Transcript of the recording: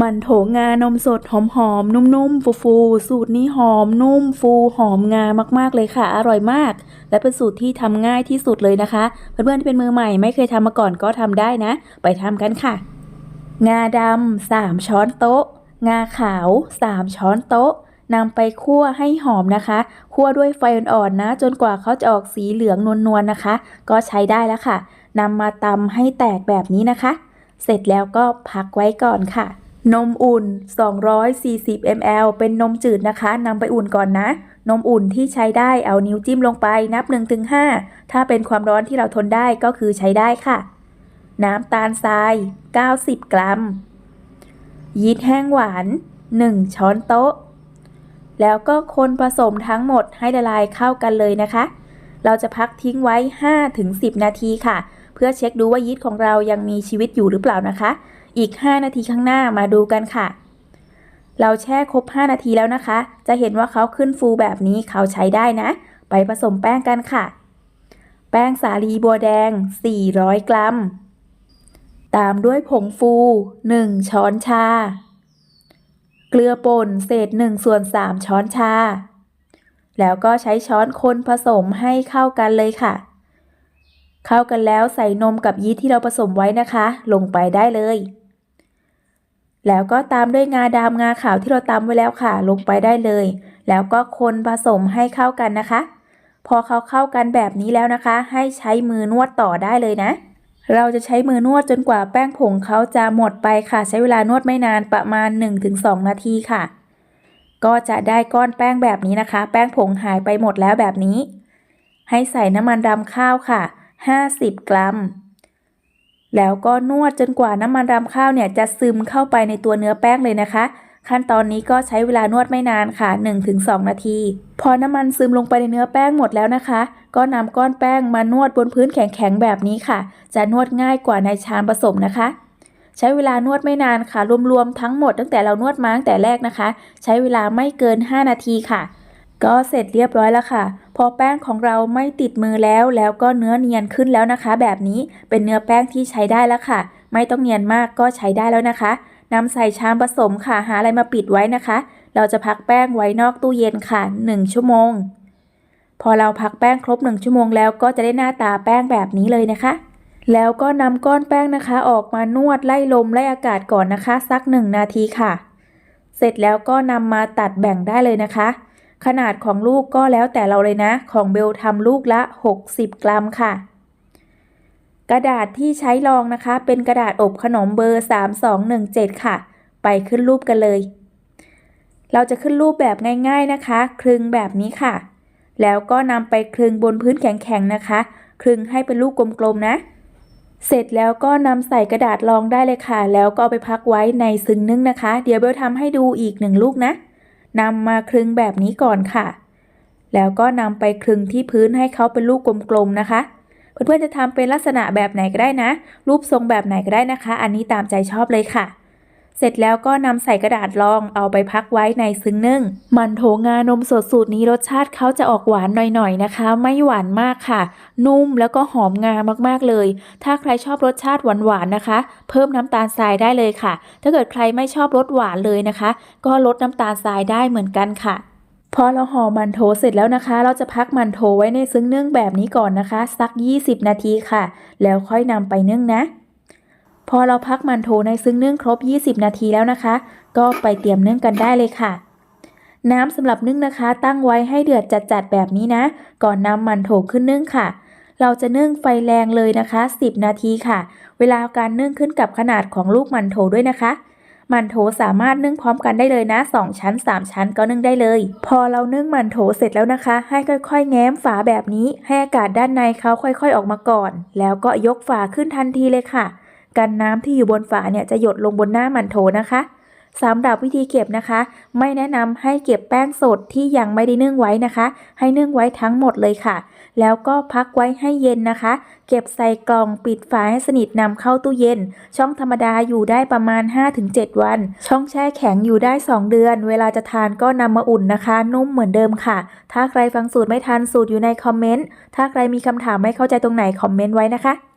มันโถงานมสดหอมๆ นุ่มๆ ฟูๆ สูตรนี้หอมนุ่มฟูหอมงามากๆเลยค่ะ อร่อยมาก และเป็นสูตรที่ทำง่ายที่สุดเลยนะคะ เพื่อนๆที่เป็นมือใหม่ไม่เคยทำมาก่อนก็ทำได้นะ ไปทำกันค่ะ งาดำสามช้อนโต๊ะ งาขาวสามช้อนโต๊ะนำไปคั่วให้หอมนะคะ คั่วด้วยไฟอ่อนๆนะ จนกว่าเขาจะออกสีเหลืองนวลๆนะคะ ก็ใช้ได้แล้วค่ะนำมาตำให้แตกแบบนี้นะคะ เสร็จแล้วก็พักไว้ก่อนค่ะ นมอุ่น 240 ml เป็นนมจืดนะคะ นำไปอุ่นก่อนนะ นมอุ่นที่ใช้ได้เอานิ้วจิ้มลงไปนับ 1-5 ถ้าเป็นความร้อนที่เราทนได้ก็คือใช้ได้ค่ะ น้ำตาลทราย 90 กรัม ยีสต์แห้งหวาน 1 ช้อนโต๊ะ แล้วก็คนผสมทั้งหมดให้ละลายเข้ากันเลยนะคะ เราจะพักทิ้งไว้ 5-10 นาทีค่ะ เพื่อเช็คดูว่ายีสต์ของเรายังมีชีวิตอยู่หรือเปล่านะคะ อีก 5 นาทีข้างหน้ามาดูกันค่ะ เราแช่ครบ 5 นาทีแล้วนะคะ จะเห็นว่าเขาขึ้นฟูแบบนี้เขาใช้ได้นะ ไปผสมแป้งกันค่ะ แป้งสาลีบัวแดง 400 กรัม ตามด้วยผงฟู 1 ช้อนชา เกลือป่นเศษ1ส่วน3ช้อนชา แล้วก็ใช้ช้อนคนผสมให้เข้ากันเลยค่ะเข้ากันแล้วใส่นมกับยีสต์ที่เราผสมไว้นะคะ ลงไปได้เลย แล้วก็ตามด้วยงาดำงาขาวที่เราตำไว้แล้วค่ะ ลงไปได้เลย แล้วก็คนผสมให้เข้ากันนะคะ พอเขาเข้ากันแบบนี้แล้วนะคะ ให้ใช้มือนวดต่อได้เลยนะ เราจะใช้มือนวดจนกว่าแป้งผงเขาจะหมดไปค่ะ ใช้เวลานวดไม่นานประมาณ 1-2 นาทีค่ะ ก็จะได้ก้อนแป้งแบบนี้นะคะ แป้งผงหายไปหมดแล้วแบบนี้ ให้ใส่น้ำมันรำข้าวค่ะ 50 กรัม แล้วก็นวดจนกว่าน้ำมันรำข้าวเนี่ยจะซึมเข้าไปในตัวเนื้อแป้งเลยนะคะ ขั้นตอนนี้ก็ใช้เวลานวดไม่นานค่ะ 1-2 นาที พอน้ำมันซึมลงไปในเนื้อแป้งหมดแล้วนะคะ ก็นำก้อนแป้งมานวดบนพื้นแข็งๆแบบนี้ค่ะ จะนวดง่ายกว่าในชามผสมนะคะ ใช้เวลานวดไม่นานค่ะ รวมๆทั้งหมดตั้งแต่เรานวดมาตั้งแต่แรกนะคะ ใช้เวลาไม่เกิน 5 นาทีค่ะ ก็เสร็จเรียบร้อยแล้วค่ะ พอแป้งของเราไม่ติดมือแล้ว แล้วก็เนื้อเนียนขึ้นแล้วนะคะ แบบนี้เป็นเนื้อแป้งที่ใช้ได้แล้วค่ะ ไม่ต้องเนียนมากก็ใช้ได้แล้วนะคะนำใส่ชามผสมค่ะหาอะไรมาปิดไว้นะคะ เราจะพักแป้งไว้นอกตู้เย็นค่ะ 1 ชั่วโมง พอเราพักแป้งครบ 1 ชั่วโมงแล้วก็จะได้หน้าตาแป้งแบบนี้เลยนะคะแล้วก็นำก้อนแป้งนะคะ ออกมานวดไล่ลมไล่อากาศก่อนนะคะ สัก 1 นาทีค่ะ เสร็จแล้วก็นำมาตัดแบ่งได้เลยนะคะ ขนาดของลูกก็แล้วแต่เราเลยนะ ของเบลทำลูกละ 60 กรัมค่ะ กระดาษที่ใช้รองนะคะ เป็นกระดาษอบขนมเบอร์ 3217 ค่ะ ไปขึ้นรูปกันเลย เราจะขึ้นรูปแบบง่ายๆนะคะ คลึงแบบนี้ค่ะ แล้วก็นำไปคลึงบนพื้นแข็งๆนะคะ คลึงให้เป็นลูกกลมๆนะ เสร็จแล้วก็นำใส่กระดาษรองได้เลยค่ะ แล้วก็เอาไปพักไว้ในซึ้งนึ่งนะคะ เดี๋ยวเบลทำให้ดูอีกหนึ่งลูกนะ นำมาคลึงแบบนี้ก่อนค่ะ แล้วก็นำไปคลึงที่พื้นให้เขาเป็นลูกกลมๆนะคะ เพื่อนๆจะทำเป็นลักษณะแบบไหนก็ได้นะ รูปทรงแบบไหนก็ได้นะคะ อันนี้ตามใจชอบเลยค่ะ เสร็จแล้วก็นำใส่กระดาษรองเอาไปพักไว้ในซึ้งนึ่ง มันโถงานมสดสูตรนี้รสชาติเขาจะออกหวานหน่อยๆนะคะ ไม่หวานมากค่ะ นุ่มแล้วก็หอมงามากๆเลย ถ้าใครชอบรสชาติหวานๆนะคะ เพิ่มน้ำตาลทรายได้เลยค่ะ ถ้าเกิดใครไม่ชอบรสหวานเลยนะคะ ก็ลดน้ำตาลทรายได้เหมือนกันค่ะพอเราห่อมันโถเสร็จแล้วนะคะ เราจะพักมันโถไว้ในซึ้งนึ่งแบบนี้ก่อนนะคะ สัก 20 นาทีค่ะ แล้วค่อยนำไปนึ่งนะ พอเราพักมันโถในซึ้งนึ่งครบ 20 นาทีแล้วนะคะ ก็ไปเตรียมนึ่งกันได้เลยค่ะ น้ำสำหรับนึ่งนะคะ ตั้งไว้ให้เดือดจัดๆแบบนี้นะ ก่อนนำมันโถขึ้นนึ่งค่ะ เราจะนึ่งไฟแรงเลยนะคะ 10 นาทีค่ะ เวลาการนึ่งขึ้นกับขนาดของลูกมันโถด้วยนะคะมันโถสามารถนึ่งพร้อมกันได้เลยนะ 2 ชั้น 3 ชั้นก็นึ่งได้เลย พอเรานึ่งมันโถเสร็จแล้วนะคะ ให้ค่อยๆ แง้มฝาแบบนี้ ให้อากาศด้านในเขาค่อยๆ ออกมาก่อน แล้วก็ยกฝาขึ้นทันทีเลยค่ะ กันน้ำที่อยู่บนฝาเนี่ยจะหยดลงบนหน้ามันโถนะคะสำหรับวิธีเก็บนะคะ ไม่แนะนำให้เก็บแป้งสดที่ยังไม่ได้นึ่งไว้นะคะ ให้นึ่งไว้ทั้งหมดเลยค่ะ แล้วก็พักไว้ให้เย็นนะคะ เก็บใส่กล่องปิดฝาให้สนิทนำเข้าตู้เย็น ช่องธรรมดาอยู่ได้ประมาณ 5-7 วัน ช่องแช่แข็งอยู่ได้ 2 เดือน เวลาจะทานก็นำมาอุ่นนะคะ นุ่มเหมือนเดิมค่ะ ถ้าใครฟังสูตรไม่ทันสูตรอยู่ในคอมเมนต์ถ้าใครมีคำถามไม่เข้าใจตรงไหนคอมเมนต์ไว้นะคะ